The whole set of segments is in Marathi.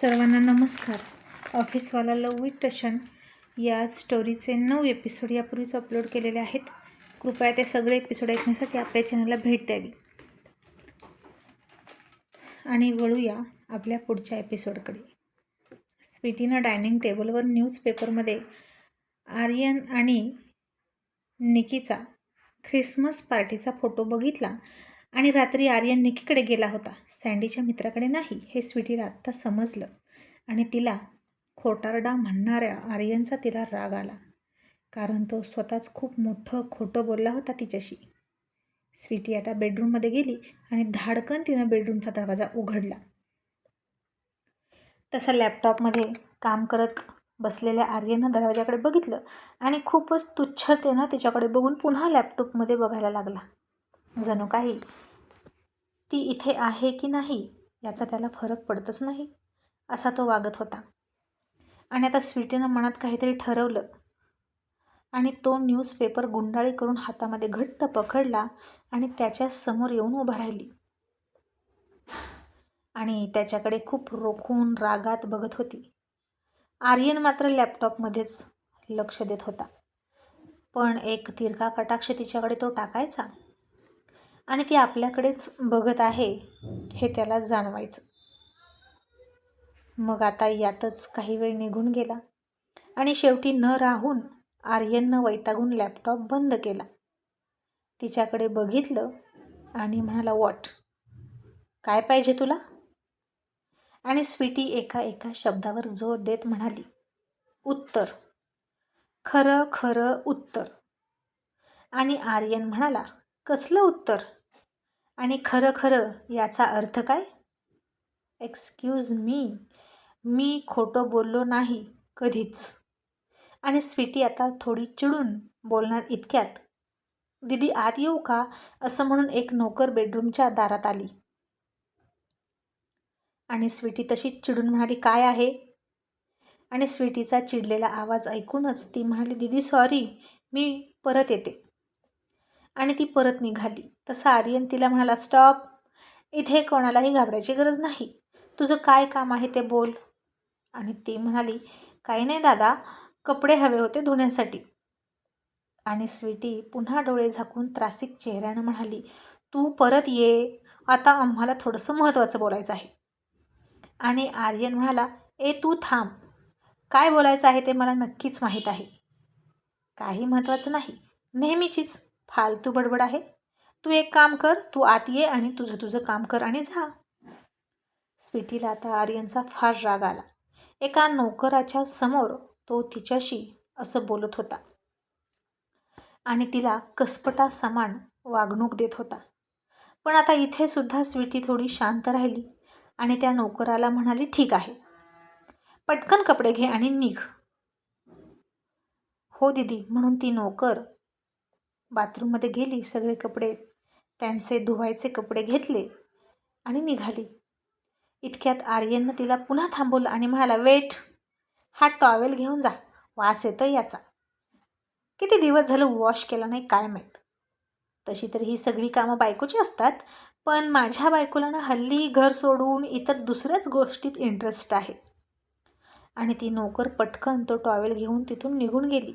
सर्वांना नमस्कार. ऑफिसवाला लव विथ टशन या स्टोरीचे नऊ एपिसोड यापूर्वीच अपलोड केलेले आहेत. कृपया ते सगळे एपिसोड ऐकण्यासाठी आपल्या चॅनलला भेट द्यावी. आणि वळूया आपल्या पुढच्या एपिसोडकडे स्वीटीनं डायनिंग टेबलवर न्यूजपेपरमध्ये आर्यन आणि निकीचा ख्रिसमस पार्टीचा फोटो बघितला. आणि रात्री आर्यन निकीकडे गेला होता. सँडीच्या मित्राकडे नाही हे स्वीटीला आत्ता समजलं. आणि तिला खोटारडा म्हणणाऱ्या आर्यनचा तिला राग आला. कारण तो स्वतःच खूप मोठं खोटं बोलला होता तिच्याशी. स्वीटी आता बेडरूममध्ये गेली आणि धाडकन तिनं बेडरूमचा दरवाजा उघडला. तसा लॅपटॉपमध्ये काम करत बसलेल्या आर्यनं दरवाजाकडे बघितलं आणि खूपच तुच्छतेनं तिच्याकडे बघून पुन्हा लॅपटॉपमध्ये बघायला लागला. जणू काही. ती इथे आहे की नाही याचा त्याला फरक पडतच नाही असा तो वागत होता. आणि आता स्वीटीनं मनात काहीतरी ठरवलं. आणि तो न्यूजपेपर गुंडाळी करून हातामध्ये घट्ट पकडला आणि त्याच्यासमोर येऊन उभा राहिली. आणि त्याच्याकडे खूप रोखून रागात बघत होती. आर्यन मात्र लॅपटॉपमध्येच लक्ष देत होता. पण एक तिरका कटाक्ष तिच्याकडे तो टाकायचा. आणि ती आपल्याकडेच बघत आहे हे त्याला जाणवायचं. मग आता यातच काही वेळ निघून गेला आणि शेवटी न राहून आर्यननं वैतागून लॅपटॉप बंद केला. तिच्याकडे बघितलं आणि म्हणाला वॉट? काय पाहिजे तुला? आणि स्वीटी एका एका शब्दावर जोर देत म्हणाली उत्तर. खरं खरं उत्तर. आणि आर्यन म्हणाला कसलं उत्तर? आणि खरं खरं याचा अर्थ काय? एक्सक्यूज मी मी खोटं बोललो नाही कधीच. आणि स्वीटी आता थोडी चिडून बोलणार इतक्यात. दिदी आत येऊ का? असं म्हणून एक नोकर बेडरूमच्या दारात आली. आणि स्वीटी तशी चिडून म्हणाली काय आहे? आणि स्वीटीचा चिडलेला आवाज ऐकूनच ती म्हणाली दिदी सॉरी मी परत येते. आणि ती परत निघाली. तसं आर्यन तिला म्हणाला स्टॉप. इथे कोणालाही घाबरायची गरज नाही. तुझं काय काम आहे ते बोल. आणि ती म्हणाली काही नाही दादा. कपडे हवे होते धुण्यासाठी. आणि स्वीटी पुन्हा डोळे झाकून त्रासिक चेहऱ्यानं म्हणाली तू परत ये. आता आम्हाला थोडंसं महत्त्वाचं बोलायचं आहे. आणि आर्यन म्हणाला ए तू थांब. काय बोलायचं आहे ते मला नक्कीच माहीत आहे. काही महत्त्वाचं नाही. नेहमीचीच. फालतू बडबड आहे. तू एक काम कर तू आत ये आणि तुझं तुझं काम कर आणि जा. स्वीटीला आता आर्यनचा फार राग आला. एका नोकराच्या समोर तो तिच्याशी असं बोलत होता. आणि तिला कसपटा समान वागणूक देत होता. पण आता इथे सुद्धा स्वीटी थोडी शांत राहिली आणि त्या नोकराला म्हणाली ठीक आहे. पटकन कपडे घे आणि निघ. हो दिदी म्हणून ती नोकर बाथरूममध्ये गेली सगळे कपडे त्यांचे धुवायचे कपडे घेतले आणि निघाली. इतक्यात आर्यननं तिला पुन्हा थांबवलं आणि म्हणाला वेट हा टॉवेल घेऊन जा वास येतो याचा. किती दिवस झालं वॉश केला नाही काय माहीत. तशी तर ही सगळी कामं बायकोची असतात पण माझ्या बायकोला ना हल्ली घर सोडून इतर दुसऱ्याच गोष्टीत इंटरेस्ट आहे. आणि ती नोकर पटकन तो टॉवेल घेऊन तिथून निघून गेली.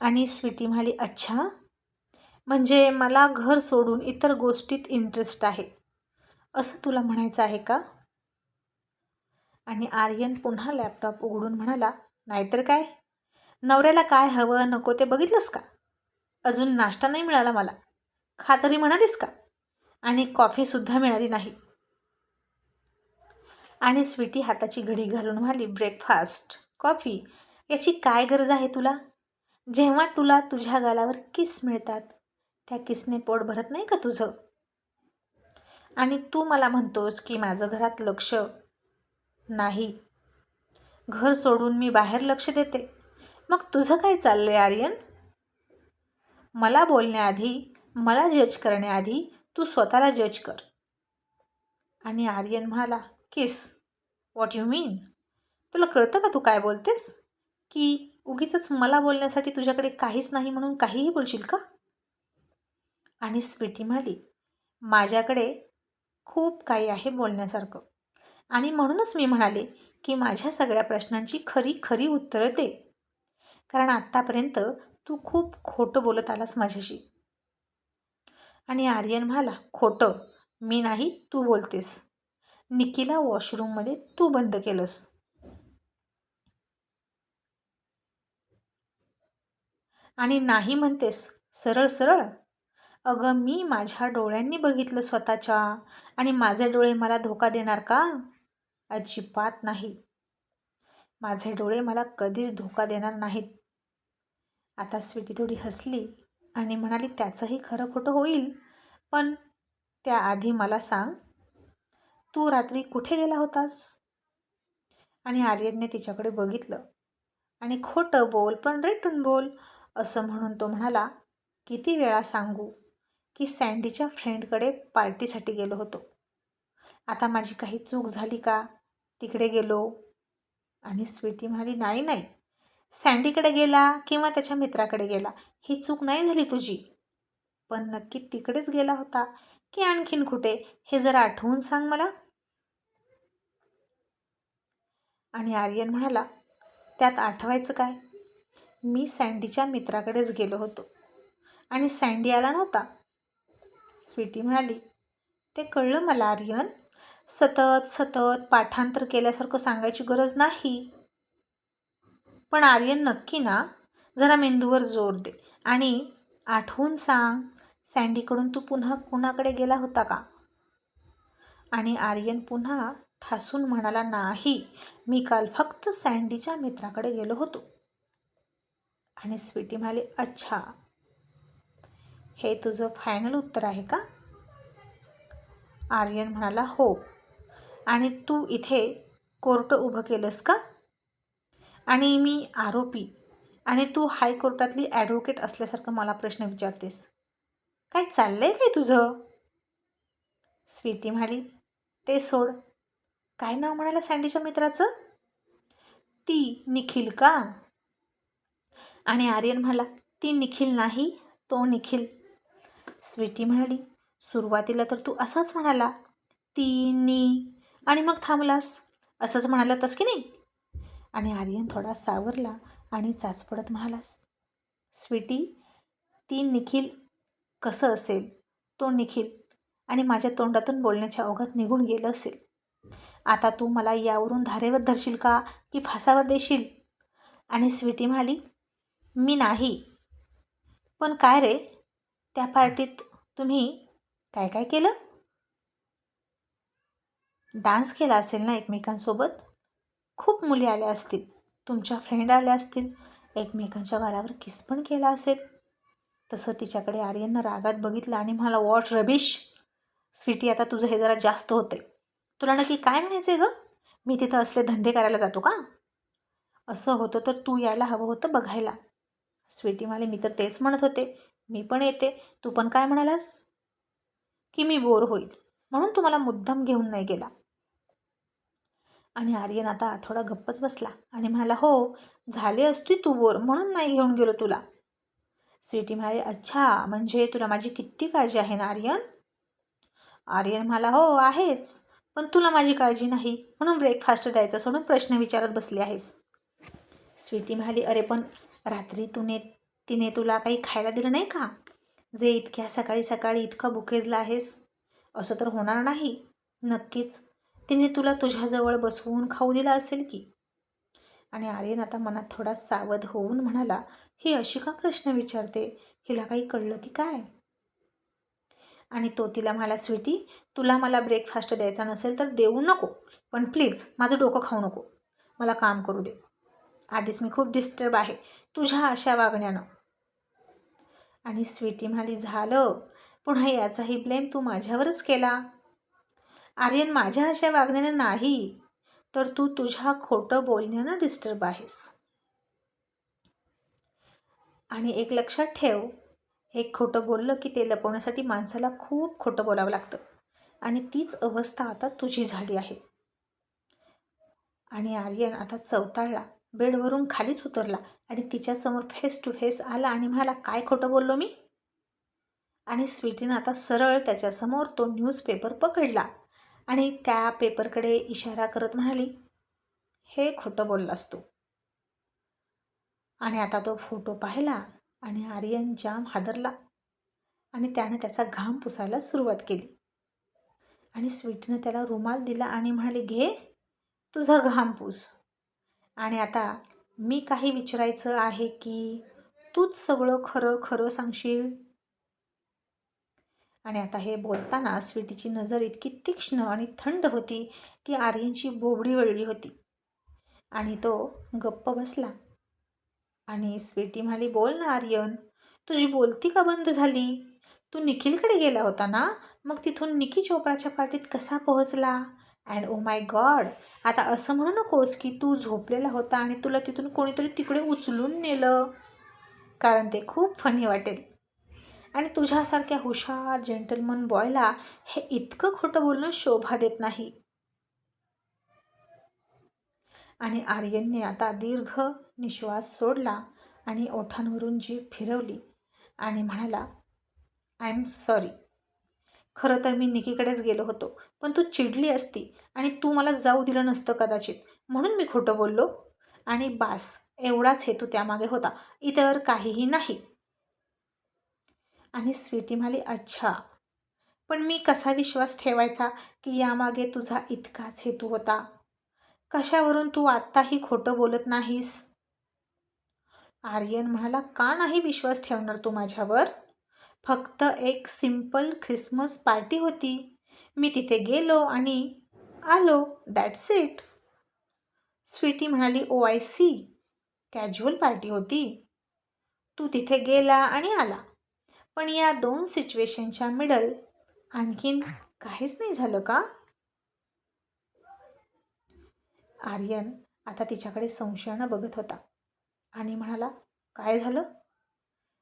आणि स्वीटी म्हणाली अच्छा म्हणजे मला घर सोडून इतर गोष्टीत इंटरेस्ट आहे. असं तुला म्हणायचं आहे का? आणि आर्यन पुन्हा लॅपटॉप उघडून म्हणाला नाहीतर काय? नवऱ्याला काय हवं नको ते बघितलंस का? अजून नाश्ता नाही मिळाला मला. खा तरी म्हणालीस का? आणि कॉफीसुद्धा मिळाली नाही. आणि स्वीटी हाताची घडी घालून म्हणाली ब्रेकफास्ट कॉफी याची काय गरज आहे तुला? जेव्हा तुला तुझ्या गालावर किस मिळतात त्या किसने पोट भरत नाही का तुझं? आणि तू मला म्हणतोस की माझं घरात लक्ष नाही. घर सोडून मी बाहेर लक्ष देते. मग तुझं काय चाललं आहे आर्यन? मला बोलण्याआधी मला जज करण्याआधी तू स्वतःला जज कर. आणि आर्यन म्हणाला किस? वॉट यू मीन तुला कळतं का तू काय बोलतेस? की उगीच मला बोलण्यासाठी तुझ्याकडे काहीच नाही म्हणून काहीही बोलशील का? आणि स्वीटी म्हणाली माझ्याकडे खूप काही आहे बोलण्यासारखं. आणि म्हणूनच मी म्हणाले की माझ्या सगळ्या प्रश्नांची खरी खरी उत्तरं दे. कारण आत्तापर्यंत तू खूप खोटं बोलत आलास माझ्याशी. आणि आर्यन म्हणाला खोटं? मी नाही तू बोलतेस. निकीला वॉशरूममध्ये तू बंद केलंस. आणि नाही म्हणतेस सरळ सरळ अगं मी माझ्या डोळ्यांनी बघितलं स्वतःच्या. आणि माझे डोळे मला धोका देणार का? अजिबात नाही. माझे डोळे मला कधीच धोका देणार नाहीत. आता स्वीटी थोडी हसली आणि म्हणाली त्याचंही खरं खोटं होईल. पण त्याआधी मला सांग तू रात्री कुठे गेला होतास? आणि आर्यनने तिच्याकडे बघितलं. आणि खोटं बोल पण रेटून बोल असं म्हणून तो म्हणाला किती वेळा सांगू? की सँडीच्या फ्रेंडकडे पार्टीसाठी गेलो होतो. आता माझी काही चूक झाली का? तिकडे गेलो. आणि स्वीटी म्हणाली नाही नाही. सँडीकडे गेला किंवा त्याच्या मित्राकडे गेला. ही चूक नाही झाली तुझी. पण नक्की तिकडेच गेला होता की आणखीन कुठे? हे जरा आठवून सांग मला. आणि आर्यन म्हणाला त्यात आठवायचं काय? मी सँडीच्या मित्राकडेच गेलो होतो. आणि सँडी आला नव्हता. स्वीटी म्हणाली ते कळलं मला आर्यन. सतत सतत पाठांतर केल्यासारखं सांगायची गरज नाही. पण आर्यन नक्की ना? जरा मेंदूवर जोर दे आणि आठवून सांग सँडीकडून तू पुन्हा कुणाकडे गेला होता का? आणि आर्यन पुन्हा ठासून म्हणाला नाही मी काल फक्त सँडीच्या मित्राकडे गेलो होतो. आणि स्वीटी म्हणाली अच्छा हे तुझं फायनल उत्तर आहे का? आर्यन म्हणाला हो. आणि तू इथे कोर्ट उभं केलंस का? आणि मी आरोपी. आणि तू हायकोर्टातली ॲडव्होकेट असल्यासारखं मला प्रश्न विचारतेस. काय चाललं आहे काय तुझं? स्वीटी म्हणाली ते सोड. काय नाव म्हणाला सँडीच्या मित्राचं? ती निखिल का? आणि आर्यन म्हणाला ती निखिल नाही तो निखिल. स्वीटी म्हणाली सुरुवातीला तर तू असाच म्हणाला ती आणि मग थांबलास. असंच म्हणाला तस की नाही? आणि आर्यन थोडा सावरला आणि चाचपडत म्हणालास स्वीटी ती निखिल कसं असेल? तो निखिल आणि माझ्या तोंडातून बोलण्याच्या ओघात निघून गेलं असेल. आता तू मला यावरून धारेवर धरशील का की फासावर देशील? आणि स्वीटी म्हणाली मी नाही. पण काय रे? त्या पार्टीत तुम्ही काय काय केलं? डान्स केला असेल ना एकमेकांसोबत? खूप मुली आल्या असतील. तुमच्या फ्रेंड आल्या असतील. एकमेकांच्या गालावर किस पण केला असेल. तसं तिच्याकडे आर्यननं रागात बघितलं आणि मला वॉट रबिश स्वीटी आता तुझं हे जरा जास्त होतं तुला नक्की काय म्हणायचं आहे गं? मी तिथं असले धंदे करायला जातो का? असं होतं तर तू यायला हवं होतं बघायला. स्वीटी मला मी तर तेच म्हणत होते. मी पण येते. तू पण काय म्हणालास? की मी बोर होईल. म्हणून तुम्हाला मुद्दाम घेऊन नाही गेला. आणि आर्यन आता थोडा गप्पच बसला आणि म्हणाला हो झाले असती तू बोर म्हणून नाही घेऊन गेलो तुला. स्वीटी म्हणाले अच्छा म्हणजे तुला माझी किती काळजी आहे ना आर्यन? आर्यन म्हणाला हो आहेच पण तुला माझी काळजी नाही म्हणून ब्रेकफास्ट द्यायचा सोडून प्रश्न विचारत बसले आहेस. स्वीटी म्हणाली अरे पण रात्री तुने तिने तुला काही खायला दिलं नाही का? जे इतक्या सकाळी सकाळी इतकं बुकेजला आहेस असं तर होणार नाही. नक्कीच तिने तुला तुझ्याजवळ बसवून खाऊ दिला असेल की? आणि आर्यन आता मनात थोडा सावध होऊन म्हणाला ही अशी का प्रश्न विचारते? हिला काही कळलं की काय? आणि तो तिला म्हणाला स्वीटी तुला मला ब्रेकफास्ट द्यायचा नसेल तर देऊ नको पण प्लीज माझं डोकं खाऊ नको. मला काम करू दे. आधीच मी खूप डिस्टर्ब आहे. तुझ्या अशा वागण्यानं आणि स्वीटी म्हणाली झालं. पुन्हा याचाही ब्लेम तू माझ्यावरच केला. आर्यन माझ्या अशा वागण्यानं नाही तर तू तुझ्या खोटं बोलण्यानं डिस्टर्ब आहेस. आणि एक लक्षात ठेव एक खोटं बोललं की ते लपवण्यासाठी माणसाला खूप खोटं बोलावं लागतं. आणि तीच अवस्था आता तुझी झाली आहे. आणि आर्यन आता चवताळला. बेडवरून खालीच उतरला आणि तिच्यासमोर फेस टू फेस आला आणि म्हणाला काय खोटं बोललो मी? आणि स्वीटीनं आता सरळ त्याच्यासमोर तो न्यूजपेपर पकडला आणि त्या पेपरकडे इशारा करत म्हणाली हे खोटं बोललास तू. आणि आता तो फोटो पाहिला आणि आर्यन जाम हादरला आणि त्याने त्याचा घाम पुसायला सुरुवात केली. आणि स्वीटीनं त्याला रुमाल दिला आणि म्हणाली घे तुझा घाम पूस. आणि आता मी काही विचारायचं आहे की तूच सगळं खरं खरं सांगशील? आणि आता हे बोलताना स्वीटीची नजर इतकी तीक्ष्ण आणि थंड होती की आर्यनची बोबडी वळली होती. आणि तो गप्प बसला. आणि स्वीटी म्हणाली बोल ना आर्यन तुझी बोलती का बंद झाली? तू निखिलकडे गेला होता ना? मग तिथून निकी चोप्राच्या पार्टीत कसा पोहोचला? अँड ओ माय गॉड आता असं म्हणू नकोस की तू झोपलेला होता आणि तुला तिथून कोणीतरी तिकडे उचलून नेलं. कारण ते खूप फनी वाटेल. आणि तुझ्यासारख्या हुशार जेंटलमन बॉयला हे इतकं खोटं बोलणं शोभा देत नाही. आणि आर्यनने आता दीर्घ निश्वास सोडला आणि ओठांवरून जीभ फिरवली आणि म्हणाला आय एम सॉरी खरं तर मी निकीकडेच गेलो होतो पण तू चिडली असती आणि तू मला जाऊ दिलं नसतं कदाचित म्हणून मी खोटं बोललो. आणि बास एवढाच हेतू त्यामागे होता इतर काहीही नाही. आणि स्वीटी म्हणाली अच्छा पण मी कसा विश्वास ठेवायचा की यामागे तुझा इतकाच हेतू होता? कशावरून तू आत्ताही खोटं बोलत नाहीस? आर्यन म्हणाला का नाही विश्वास ठेवणार तू माझ्यावर? फक्त एक सिंपल ख्रिसमस पार्टी होती. मी तिथे गेलो आणि आलो दॅट्स इट स्वीटी म्हणाली oh I see casual party होती. तू तिथे गेला आणि आला. पण या दोन सिच्युएशनच्या मिडल आणखीन काहीच नाही झालं का? आर्यन आता तिच्याकडे संशयानं बघत होता आणि म्हणाला काय झालं?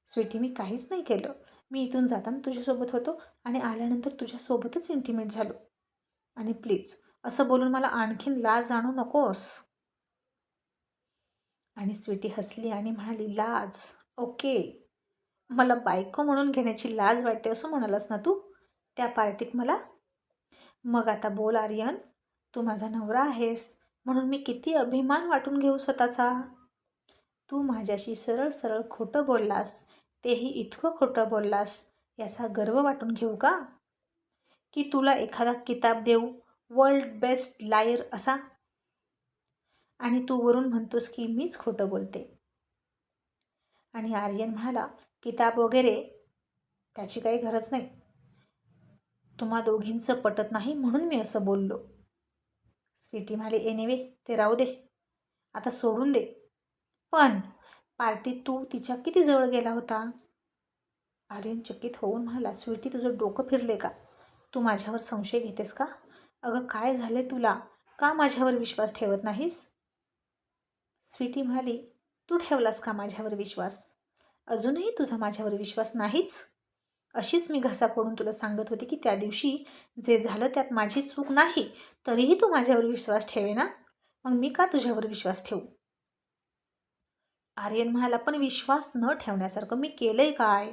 स्वीटी मी काहीच नाही केलं. मी इथून जाताना तुझ्यासोबत होतो आणि आल्यानंतर तुझ्यासोबतच इंटिमेट झालो. आणि प्लीज असं बोलून मला आणखीन लाज आणू नकोस. आणि स्वीटी हसली आणि म्हणाली लाज ओके मला बायको म्हणून घेण्याची लाज वाटते असं म्हणालास ना तू? त्या पार्टीत मला? मग आता बोल आर्यन तू माझा नवरा आहेस म्हणून मी किती अभिमान वाटून घेऊ स्वतःचा? तू माझ्याशी सरळ सरळ खोटं बोललास तेही इतकं खोटं बोललास याचा गर्व वाटून घेऊ का? की तुला एखादा किताब देऊ वर्ल्ड बेस्ट लायर असा? आणि तू वरून म्हणतोस की मीच खोटं बोलते. आणि आर्यन म्हणाला किताब वगैरे? त्याची काही गरज नाही. तुम्हा दोघींचं पटत नाही म्हणून मी असं बोललो. स्वीटी म्हणाले एनिवे ते राहू दे. आता सोडून दे. पण पार्टीत तू तिच्या किती जवळ गेला होता? आर्यन चकित होऊन म्हणाला स्वीटी तुझं डोकं फिरले का? तू माझ्यावर संशय घेतेस का? अगं काय झाले तुला? का माझ्यावर विश्वास ठेवत नाहीस? स्वीटी म्हणाली तू ठेवलास का माझ्यावर विश्वास? अजूनही तुझा माझ्यावर विश्वास नाहीच? अशीच मी घसा पडून तुला सांगत होते की त्या दिवशी जे झालं त्यात माझी चूक नाही तरीही तू माझ्यावर विश्वास ठेवे ना? मग मी का तुझ्यावर विश्वास ठेवू? आर्यन म्हणाला पण विश्वास न ठेवण्यासारखं मी केलंय काय?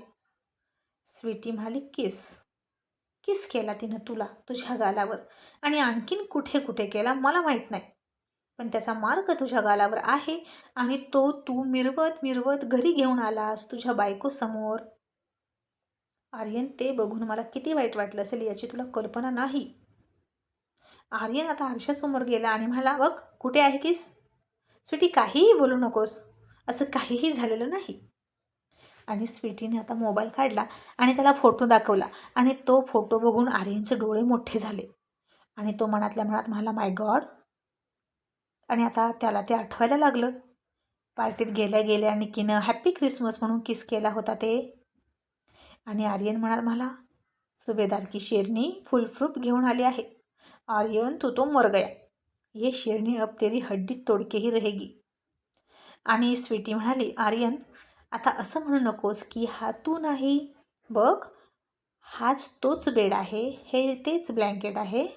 स्वीटी म्हणाली किस किस केला तिनं तुला तुझ्या गालावर? आणि आणखीन कुठे कुठे केला मला माहीत नाही. पण त्याचा मार्ग तुझ्या गालावर आहे आणि तो तू मिरवत मिरवत घरी घेऊन आलास तुझ्या बायकोसमोर. आर्यन ते बघून मला किती वाईट वाटलं असेल याची तुला कल्पना नाही. आर्यन आता आरशासमोर गेला आणि म्हणाला बघ कुठे आहे किस? स्वीटी काहीही बोलू नकोस. असं काहीही झालेलं नाही. आणि स्वीटीने आता मोबाईल काढला आणि त्याला फोटो दाखवला. आणि तो फोटो बघून आर्यनचे डोळे मोठे झाले. आणि तो मनातल्या मनात म्हणाला माय गॉड आणि आता त्याला ते आठवायला लागलं. पार्टीत गेल्या गेल्या निकीनं हॅपी ख्रिसमस म्हणून किस केला होता ते? आणि आर्यन म्हणाल मला सुभेदार की शेरनी फुलफ्रूप घेऊन आली आहे. आर्यन तू तो मर गया ये शेरनी अब तेरी हड्डी तोडकेही रहेगी. आणि स्वीटी म्हणाली आर्यन आता असं म्हणू नकोस की हा तू नाही बघ हाच तोच बेड आहे हे तेच ब्लँकेट आहे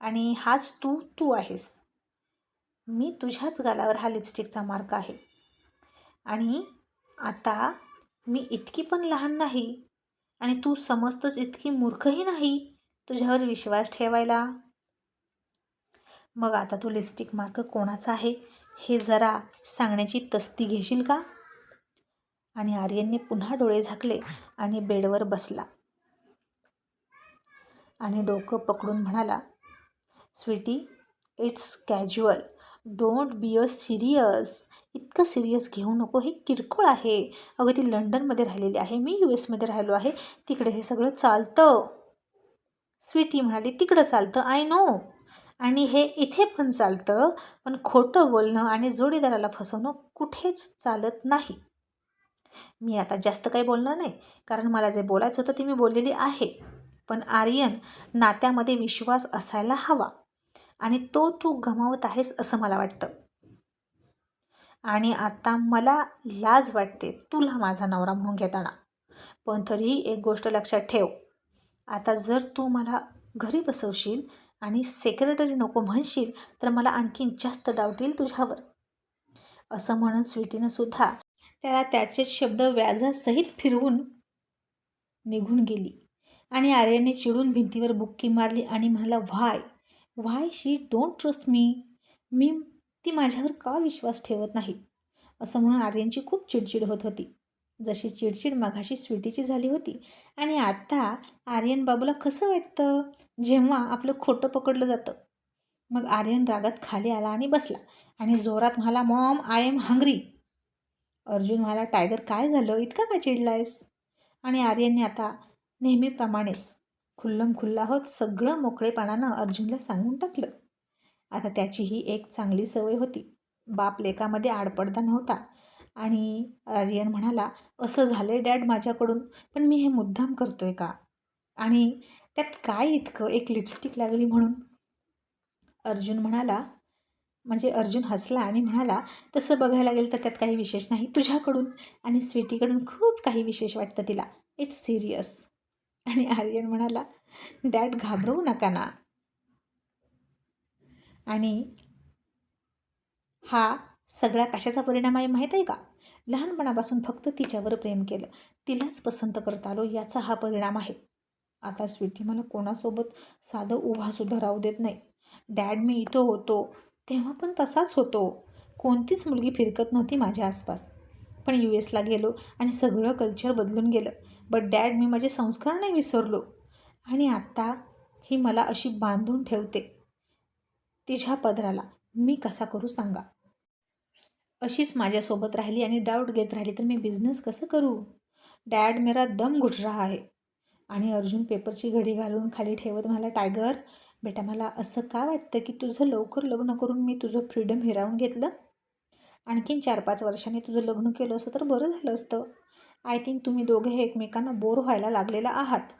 आणि हाच तू तू आहेस. मी तुझ्याच गालावर हा लिपस्टिकचा मार्क आहे. आणि आता मी इतकी पण लहान नाही आणि तू समजतच इतकी मूर्खही नाही तुझ्यावर विश्वास ठेवायला. मग आता तो लिपस्टिक मार्क कोणाचा आहे? हे जरा सांगण्याची तस्ती घेशील का? आणि आर्यनने पुन्हा डोळे झाकले आणि बेडवर बसला. आणि डोकं पकडून म्हणाला Sweety it's casual. Don't be a serious. इतकं सिरियस घेऊ नको. हे किरकोळ आहे. अगं ती लंडनमध्ये राहिलेली आहे. मी यू एसमध्ये राहिलो आहे. तिकडे हे सगळं चालतं. स्वीटी म्हणाली तिकडं चालतं. I know. आणि हे इथे पण चालतं पण खोटं बोलणं आणि जोडीदाराला फसवणं कुठेच चालत नाही. मी आता जास्त काही बोलणार नाही कारण मला जे बोलायचं होतं ते मी बोललेली आहे. पण आर्यन नात्यामध्ये विश्वास असायला हवा आणि तो तू गमावत आहेस असं मला वाटतं. आणि आता मला लाज वाटते तुला माझा नवरा म्हणून घेताना. पण तरीही एक गोष्ट लक्षात ठेव. आता जर तू मला घरी बसवशील आणि सेक्रेटरी नको म्हणशील तर मला आणखीन जास्त डाऊट येईल तुझ्यावर. असं म्हणून स्वीटीनं सुद्धा त्याला त्याचे शब्द व्याजासहित फिरवून निघून गेली. आणि आर्याने चिडून भिंतीवर बुक्की मारली आणि म्हणाला व्हाय व्हाय शी डोंट ट्रस्ट मी. मी ती माझ्यावर का विश्वास ठेवत नाही? असं म्हणून आर्यनची खूप चिडचिड होत होती. जशी चिडचिड माघाशी स्वीटीची झाली होती. आणि आत्ता आर्यन बाबूला कसं वाटतं? जेव्हा आपलं खोटं पकडलं जातं. मग आर्यन रागात खाली आला आणि बसला. आणि जोरात म्हणाला mom I am hungry. Arjun म्हणाला टायगर काय झालं? इतका का चिडलायस? आणि आर्यनने आता नेहमीप्रमाणेच खुल्लम खुल्ला होत सगळं मोकळेपणानं अर्जुनला सांगून टाकलं. आता त्याची ही एक चांगली सवय होती. बाप लेकामध्ये आडपडदा नव्हता. आणि आर्यन म्हणाला असं झालं डॅड माझ्याकडून पण मी हे मुद्दाम करतोय का? आणि त्यात काय इतकं? एक लिपस्टिक लागली म्हणून. अर्जुन म्हणाला म्हणजे अर्जुन हसला आणि म्हणाला तसं बघायला गेलं तर त्यात काही विशेष नाही तुझ्याकडून आणि स्वीटीकडून खूप काही विशेष वाटतं तिला. इट्स सिरियस आणि आर्यन म्हणाला डॅड घाबरवू नका ना. आणि हा सगळा कशाचा परिणाम आहे माहीत आहे का? लहानपणापासून फक्त तिच्यावर प्रेम केलं. तिलाच पसंत करता आलो याचा हा परिणाम आहे. आता स्वीटी मला कोणासोबत साधं उभासुद्धा राहू देत नाही. डॅड मी इथं होतो तेव्हा पण तसाच होतो. कोणतीच मुलगी फिरकत नव्हती माझ्या आसपास. पण यू एसला गेलो आणि सगळं कल्चर बदलून गेलं. बट डॅड मी माझे संस्कार नाही विसरलो. आणि आत्ता ही मला अशी बांधून ठेवते. तिच्या पदराला मी कसा करू सांगा? अशीच माझ्यासोबत राहिली आणि डाऊट घेत राहिली तर मी बिझनेस कसं करू? डॅड मेरा दम घुट रहा आहे आणि अर्जुन पेपरची घडी घालून खाली ठेवत मला टायगर बेटा मला असं का वाटतं की तुझं लवकर लग्न करून मी तुझं फ्रीडम हिरावून घेतलं? आणखीन चार पाच वर्षांनी तुझं लग्न केलं असतं तर बरं झालं असतं. आय थिंक तुम्ही दोघे एकमेकांना बोर व्हायला लागलेला आहात.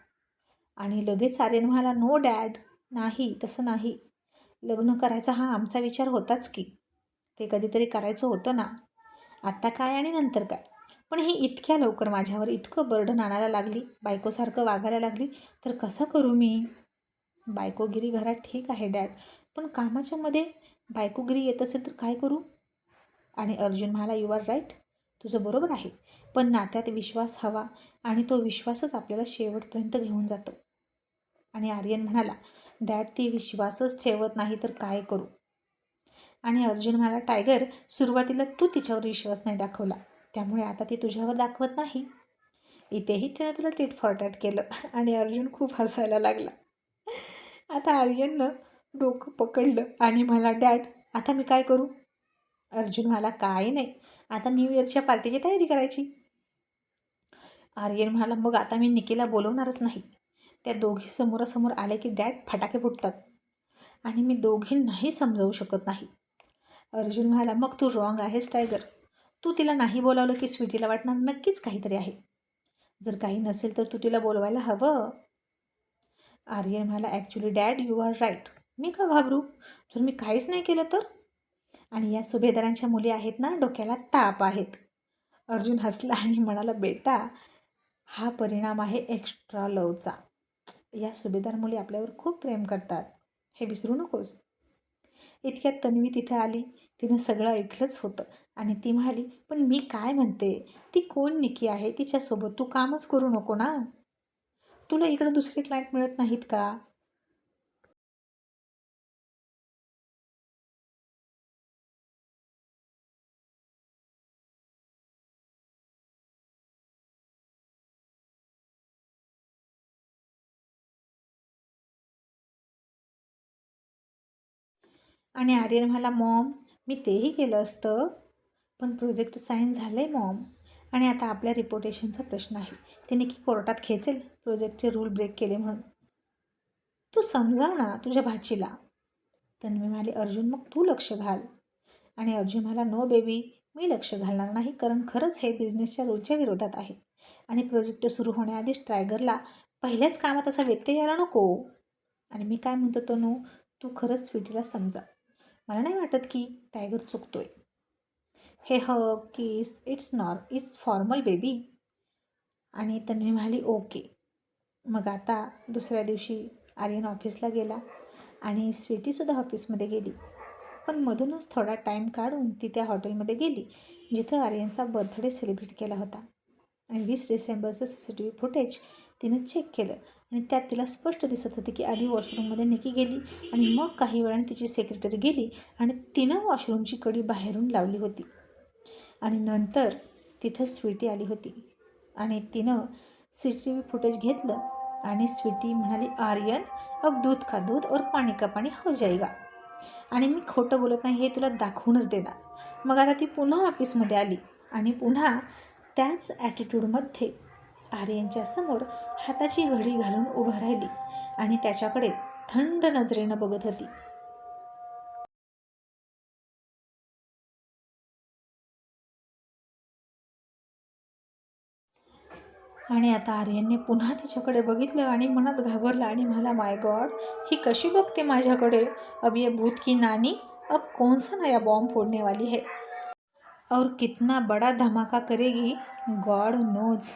आणि लगेच आर्यन म्हणाला नो डॅड नाही तसं नाही. लग्न करायचा हा आमचा विचार होताच की. ते कधीतरी करायचं होतं ना. आत्ता काय आणि नंतर काय? पण ही इतक्या लवकर माझ्यावर इतकं बर्डन आणायला लागली बायकोसारखं वागायला लागली तर कसं करू मी? बायकोगिरी घरात ठीक आहे डॅड पण कामाच्यामध्ये बायकोगिरी येत असेल तर काय करू? आणि अर्जुन म्हणाला यू आर राईट तुझं बरोबर आहे. पण नात्यात विश्वास हवा आणि तो विश्वासच आपल्याला शेवटपर्यंत घेऊन जातो. आणि आर्यन म्हणाला डॅड ती विश्वासच ठेवत नाही तर काय करू? आणि अर्जुन म्हणाला टायगर सुरुवातीला तू तिच्यावर विश्वास नाही दाखवला. त्यामुळे आता ती तुझ्यावर दाखवत नाही. इथेही तिनं तुला टीट फॉरटॅट केलं आणि अर्जुन खूप हसायला लागला. आता आर्यननं डोकं पकडलं आणि मला डॅड आता मी काय करू? अर्जुन मला काय नाही. आता न्यू इयरच्या पार्टीची तयारी करायची. आर्यन म्हणाला मग आता मी निकीला बोलवणारच नाही. त्या दोघी समोरासमोर आले की डॅड फटाके फुटतात. आणि मी दोघींनाही समजावू शकत नाही. अर्जुन म्हणाला मग तू रॉंग आहेस टायगर तू तिला नाही बोलावलं की स्वीटीला वाटणार नक्कीच काहीतरी आहे. जर काही नसेल तर तू तिला बोलवायला हवं. आर्यन म्हणाला actually dad you are right मी का घाबरू? जर मी काहीच नाही केलं तर? आणि या सुभेदारांच्या मुली आहेत ना डोक्याला ताप आहेत. अर्जुन हसला आणि म्हणाला बेटा हा परिणाम आहे एक्स्ट्रा लवचा या सुभेदार मुली आपल्यावर खूप प्रेम करतात. हे विसरू नकोस. इतक्यात तन्वी तिथं आली. तिनं सगळं ऐकलंच होतं. आणि ती म्हणाली पण मी काय म्हणते? ती कोण निकी आहे? तिच्यासोबत तू कामच करू नको ना. तुला इकडं दुसरे क्लायंट मिळत नाहीत का? आणि आर्यन मला मॉम मी तेही केलं असतं. पण प्रोजेक्ट साईन झालं आहे मॉम. आणि आता आपल्या रिपोर्टेशनचा प्रश्न आहे. ते नक्की कोर्टात खेचेल. प्रोजेक्टचे रूल ब्रेक केले म्हणून. तू समजाव ना तुझ्या भाचीला. तन्वी म्हणाली अर्जुन मग तू लक्ष घाल. आणि अर्जुन म्हणाला नो बेबी मी लक्ष घालणार नाही. कारण खरंच हे बिझनेसच्या रूलच्या विरोधात आहे. आणि प्रोजेक्ट सुरू होण्याआधीच ट्रायगरला पहिल्याच कामात असा व्यत्यय यायला नको. आणि मी काय म्हणतो तो नो तू खरंच स्वीटीला समजा. मला नाही वाटत की टायगर चुकतोय. हे ह किस it's nor it's formal baby आणि तन्वी म्हणाली ओके मग आता दुसऱ्या दिवशी आर्यन ऑफिसला गेला आणि स्वीटीसुद्धा ऑफिसमध्ये गेली. पण मधूनच थोडा टाईम काढून ती त्या हॉटेलमध्ये गेली जिथं आर्यनचा बर्थडे सेलिब्रेट केला होता. आणि वीस डिसेंबरचं C C T V footage तिनं चेक केलं. आणि त्यात तिला स्पष्ट दिसत होते की आधी वॉशरूममध्ये निकी गेली आणि मग काही वेळाने तिची सेक्रेटरी गेली आणि तिनं वॉशरूमची कडी बाहेरून लावली होती. आणि नंतर तिथं स्वीटी आली होती. आणि तिनं सी टी व्ही फुटेज घेतलं आणि स्वीटी म्हणाली आर्यन अब दूध का दूध और पाणी का पाणी हो जाईगा आणि मी खोटं बोलत नाही हे तुला दाखवूनच देणार. मग आता ती पुन्हा ऑफिसमध्ये आली आणि पुन्हा त्याच ॲटिट्यूडमध्ये आर्यांच्या समोर हाताची घडी घालून उभा राहिली आणि त्याच्याकडे थंड नजरेनं बघत होती. आणि आता आर्यनने पुन्हा तिच्याकडे बघितलं आणि मनात घाबरला आणि मला माय गॉड ही कशी बघते माझ्याकडे? अब ये भूत की नानी? अब कौन सा नया बॉम्ब फोड़ने वाली है? और कितना बड़ा धमाका करेगी? God knows.